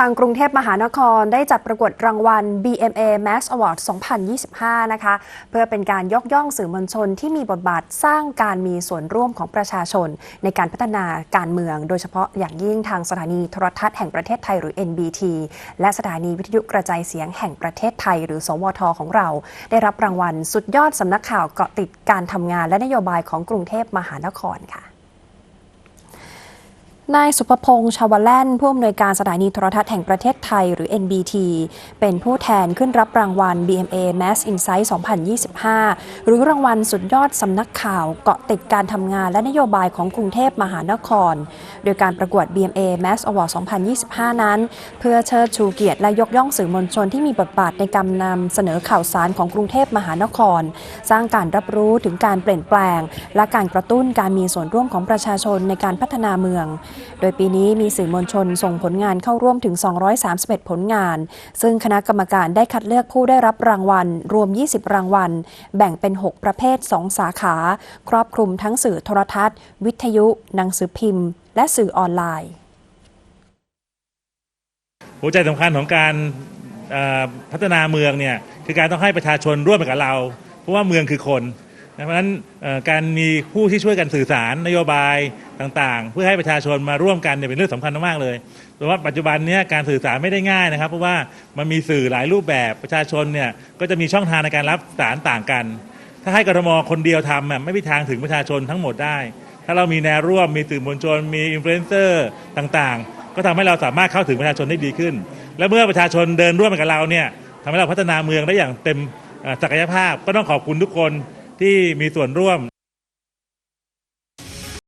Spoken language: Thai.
ทางกรุงเทพมหานครได้จัดประกวดรางวัล BMA Max Award 2025 นะคะ เพื่อเป็นการยกย่องสื่อมวลชนที่มีบทบาทสร้างการมีส่วนร่วมของประชาชน ในการพัฒนาการเมือง โดยเฉพาะอย่างยิ่งทางสถานีโทรทัศน์แห่งประเทศไทยหรือ NBT และสถานีวิทยุกระจายเสียงแห่งประเทศไทย หรือ สวท ของเรา ได้รับรางวัลสุดยอดสำนักข่าวเกาะติดการทำงานและนโยบายของกรุงเทพมหานครค่ะ นายสุภพงษ์ชาวแล่นผู้อำนวยการสถานีโทรทัศน์แห่งประเทศไทยหรือ NBT เป็นผู้แทนขึ้นรับรางวัล BMA Mass Insight 2025 หรือรางวัลสุดยอดสำนักข่าวเกาะติดการทำงานและนโยบายของกรุงเทพมหานคร โดยการประกวด BMA Mass Award 2025 นั้น เพื่อเชิดชูเกียรติและยกย่องสื่อมวลชนที่มีบทบาทในการนำเสนอข่าวสารของกรุงเทพมหานคร สร้างการรับรู้ถึงการเปลี่ยนแปลง และการกระตุ้นการมีส่วนร่วมของประชาชนในการพัฒนาเมืองโดยปีนี้มีสื่อมวลชนส่งผลงานเข้าร่วมถึง 231 ผลงาน ซึ่งคณะกรรมการได้คัดเลือกผู้ได้รับรางวัล รวม 20 รางวัล แบ่งเป็น 6 ประเภท 2 สาขา ครอบคลุมทั้งสื่อโทรทัศน์ วิทยุ หนังสือพิมพ์ และสื่อออนไลน์ หัวใจสำคัญของการพัฒนาเมืองเนี่ยคือการต้องให้ประชาชนร่วมไปกับเรา เพราะว่าเมืองคือคน เพราะฉะนั้นการมีผู้ที่ช่วยกันสื่อสารนโยบายต่างๆ เพื่อให้ประชาชนมาร่วมกันเนี่ยเป็นเรื่องสำคัญมากๆเลยเพราะว่าปัจจุบันนี้การสื่อสารไม่ได้ง่ายนะครับ เพราะว่ามันมีสื่อหลายรูปแบบประชาชนเนี่ยก็จะมีช่องทางในการรับสารต่างกัน ถ้าให้กรทมคนเดียวทำไม่มีทางถึงประชาชนทั้งหมดได้ ถ้าเรามีแนวร่วมมีสื่อมวลชนมีอินฟลูเอนเซอร์ต่างๆ ก็ทำให้เราสามารถเข้าถึงประชาชนได้ดีขึ้น และเมื่อประชาชนเดินร่วมกับเราเนี่ยทำให้เราพัฒนาเมืองได้อย่างเต็มศักยภาพก็ต้องขอบคุณทุกคน ที่มีส่วนร่วม